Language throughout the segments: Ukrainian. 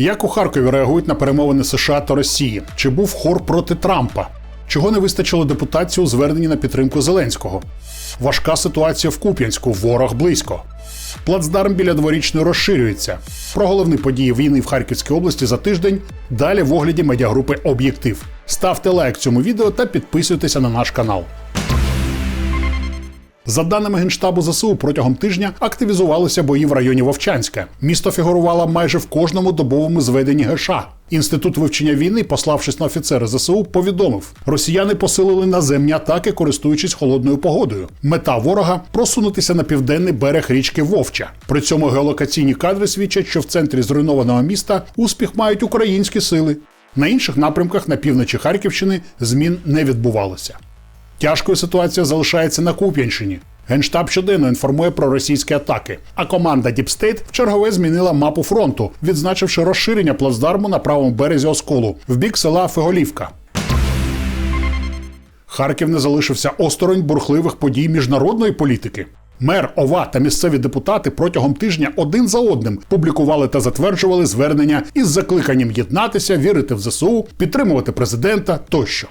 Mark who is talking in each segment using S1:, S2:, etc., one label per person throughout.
S1: Як у Харкові реагують на перемовини США та Росії? Чи був хор проти Трампа? Чого не вистачило депутації у зверненні на підтримку Зеленського? Важка ситуація в Куп'янську, ворог близько. Плацдарм біля дворічної розширюється. Про головні події війни в Харківській області за тиждень далі в огляді медіагрупи Об'єктив. Ставте лайк цьому відео та підписуйтеся на наш канал. За даними генштабу ЗСУ, протягом тижня активізувалися бої в районі Вовчанська. Місто фігурувало майже в кожному добовому зведенні ГШ. Інститут вивчення війни, пославшись на офіцери ЗСУ, повідомив: росіяни посилили наземні атаки, користуючись холодною погодою. Мета ворога просунутися на південний берег річки Вовча. При цьому геолокаційні кадри свідчать, що в центрі зруйнованого міста успіх мають українські сили. На інших напрямках на півночі Харківщини змін не відбувалося. Тяжкою ситуація залишається на Куп'янщині. Генштаб щоденно інформує про російські атаки. А команда Діпстейт в чергове змінила мапу фронту, відзначивши розширення плацдарму на правому березі Осколу в бік села Феголівка. Харків не залишився осторонь бурхливих подій міжнародної політики. Мер, ова та місцеві депутати протягом тижня один за одним публікували та затверджували звернення із закликанням єднатися, вірити в ЗСУ, підтримувати президента тощо.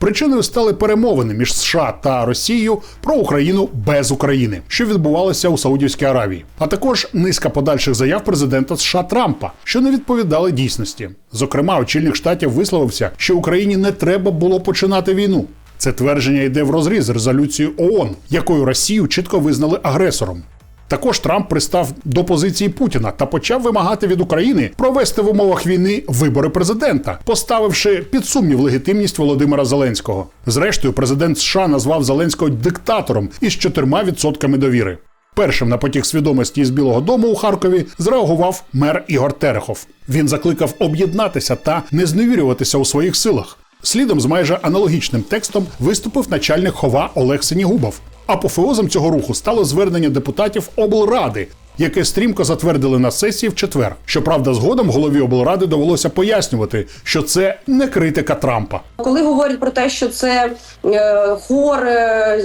S1: Причиною стали перемовини між США та Росією про Україну без України, що відбувалося у Саудівській Аравії, а також низка подальших заяв президента США Трампа, що не відповідали дійсності. Зокрема, очільник штатів висловився, що Україні не треба було починати війну. Це твердження йде в розріз з резолюцією ООН, якою Росію чітко визнали агресором. Також Трамп пристав до позиції Путіна та почав вимагати від України провести в умовах війни вибори президента, поставивши під сумнів легітимність Володимира Зеленського. Зрештою, президент США назвав Зеленського диктатором із 4% довіри. Першим на потік свідомості із Білого Дому у Харкові зреагував мер Ігор Терехов. Він закликав об'єднатися та не зневірюватися у своїх силах. Слідом з майже аналогічним текстом виступив начальник хова Олег Синігубов. Апофеозом цього руху стало звернення депутатів облради, яке стрімко затвердили на сесії в четвер. Щоправда, згодом голові облради довелося пояснювати, що це не критика Трампа.
S2: Коли говорять про те, що це е, хор е,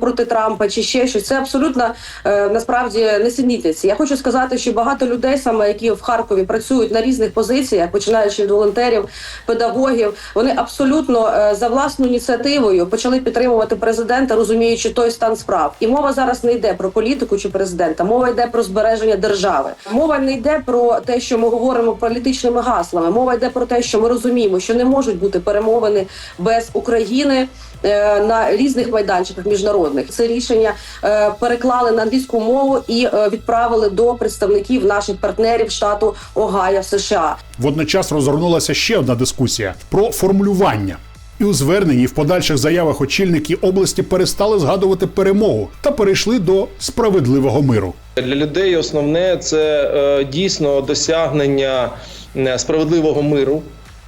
S2: проти Трампа чи ще щось, це абсолютно е, насправді несенітниці. Я хочу сказати, що багато людей, саме які в Харкові працюють на різних позиціях, починаючи від волонтерів, педагогів, вони абсолютно е, за власною ініціативою почали підтримувати президента, розуміючи той стан справ. І мова зараз не йде про політику чи президента, мова йде про збереження держави. Мова не йде про те, що ми говоримо політичними гаслами. Мова йде про те, що ми розуміємо, що не можуть бути перемовини без України. е, На різних майданчиках міжнародних це рішення е, переклали на англійську мову і е, відправили до представників наших партнерів штату Огайо США.
S1: Водночас розгорнулася ще одна дискусія про формулювання. І у зверненні в подальших заявах очільники області перестали згадувати перемогу та перейшли до справедливого миру.
S3: Для людей основне це е, дійсно досягнення е, справедливого миру.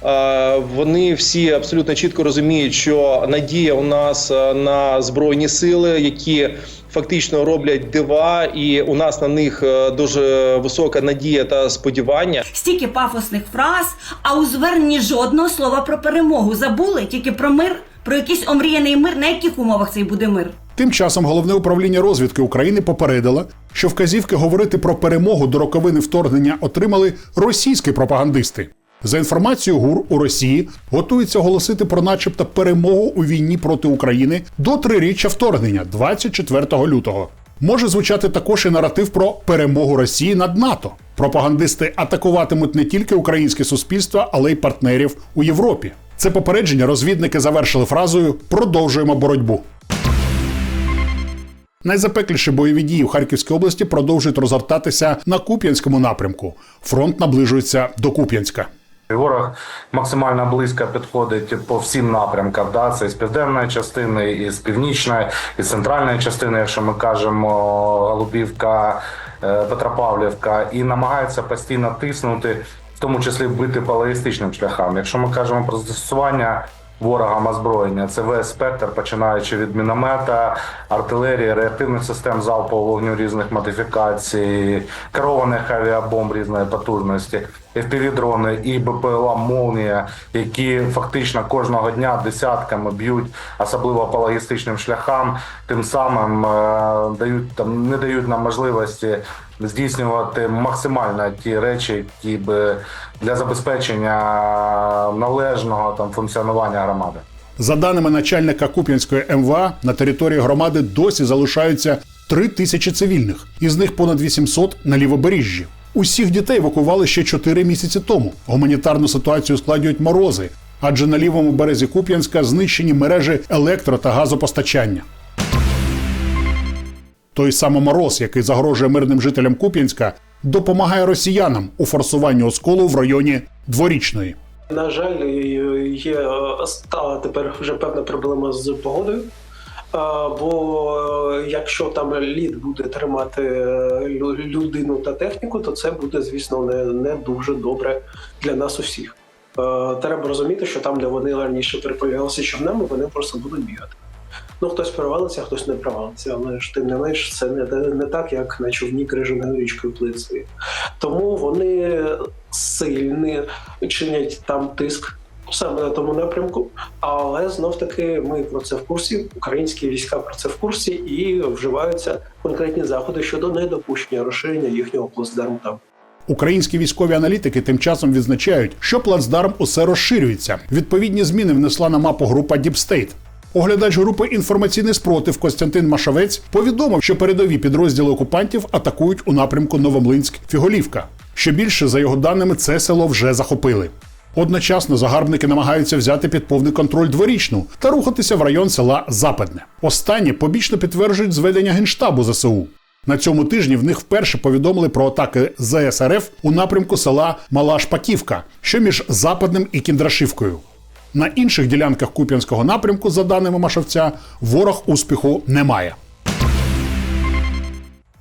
S3: Е, Вони всі абсолютно чітко розуміють, що надія у нас е, на збройні сили, які фактично роблять дива, і у нас на них е, дуже висока надія та сподівання.
S4: Стільки пафосних фраз, а у зверненні жодного слова про перемогу. Забули тільки про мир, про якийсь омріяний мир. На яких умовах цей буде мир?
S1: Тим часом головне управління розвідки України попередило, що вказівки говорити про перемогу до роковини вторгнення отримали російські пропагандисти. За інформацією ГУР у Росії готується оголосити про начебто перемогу у війні проти України до триріччя вторгнення 24 лютого. Може звучати також і наратив про перемогу Росії над НАТО. Пропагандисти атакуватимуть не тільки українське суспільство, але й партнерів у Європі. Це попередження розвідники завершили фразою Продовжуємо боротьбу. Найзапекліші бойові дії в Харківській області продовжують розгортатися на Куп'янському напрямку. Фронт наближується до Куп'янська.
S5: Ворог максимально близько підходить по всім напрямкам. Да? Це з південної частини, і з північної, і з центральної частини, якщо ми кажемо Голубівка, е, Петропавлівка, і намагається постійно тиснути, в тому числі бити по шляхам. Якщо ми кажемо про застосування ворогам озброєння, це весь спектр, починаючи від міномета, артилерії, реактивних систем залпового вогню різних модифікацій, керованих авіабомб різної потужності. FPV-дрони і БПЛА Молнія, які фактично кожного дня десятками б'ють, особливо по логістичним шляхам, тим самим е, дають там не дають нам можливості здійснювати максимально ті речі, які б для забезпечення належного там функціонування громади.
S1: За даними начальника Куп'янської МВА, на території громади досі залишаються 3 тисячі цивільних, із них понад 800 на лівобережжі. Усіх дітей евакували ще 4 місяці тому. Гуманітарну ситуацію складюють морози, адже на лівому березі Куп'янська знищені мережі електро та газопостачання. Той самий мороз, який загрожує мирним жителям Куп'янська, допомагає росіянам у форсуванні осколу в районі дворічної.
S6: На жаль, є стала тепер вже певна проблема з погодою. Бо е, якщо там лід буде тримати е, людину та техніку, то це буде, звісно, не, не дуже добре для нас усіх. Е, Треба розуміти, що там, де вони раніше переправлялися човнами, вони просто будуть бігати. Ну, хтось провалиться, хтось не провалиться, але ж тим не менш, це не, не так, як на човні крижаною річкою плиці. Тому вони сильні чинять там тиск саме на тому напрямку. Але знов таки ми про це в курсі. Українські війська про це в курсі і вживаються конкретні заходи щодо недопущення розширення їхнього плацдарму там.
S1: Українські військові аналітики тим часом відзначають, що плацдарм усе розширюється. Відповідні зміни внесла на мапу група State. Оглядач групи інформаційний спротив Костянтин Машавець повідомив, що передові підрозділи окупантів атакують у напрямку Новомлинськ-Фіголівка. Що більше, за його даними, це село вже захопили. Одночасно загарбники намагаються взяти під повний контроль дворічну та рухатися в район села Западне. Останнє побічно підтверджують зведення генштабу ЗСУ. На цьому тижні в них вперше повідомили про атаки ЗСРФ у напрямку села Мала Шпаківка, що між Западним і Кіндрашівкою. На інших ділянках Куп'янського напрямку, за даними Машовця, ворог успіху не має.